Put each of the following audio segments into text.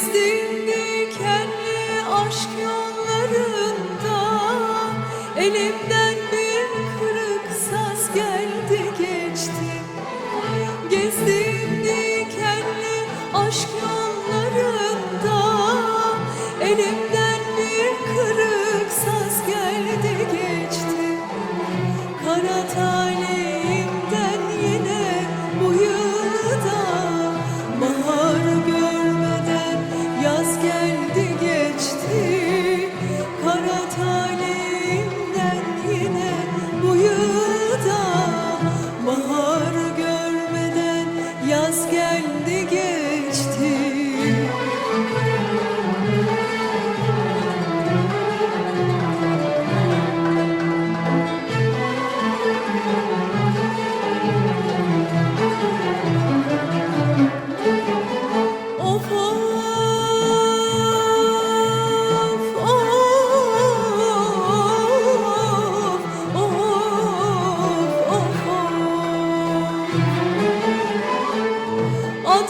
Gezdim dikenli aşk yollarında. Elimden bir kırık saz geldi geçti. Gezdim dikenli aşk yollarında. Elimden bir kırık saz geldi geçti. Kara asker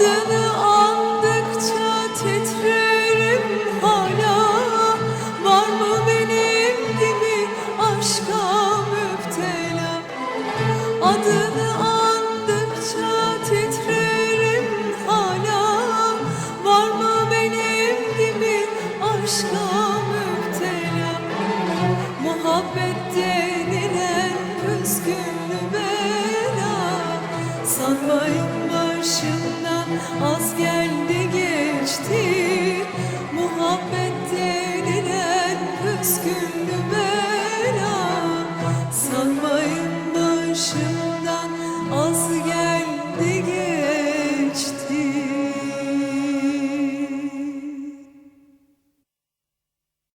Adını andıkça titrerim hala. Var benim gibi aşka müptela? Adını andıkça titrerim hala. Var benim gibi aşka müptela? Muhabbet denilen püsküllü bela. Sanmayın başımdan az geldi geçti. Muhabbet denilen püsküllü bela. Sanmayın başımdan az geldi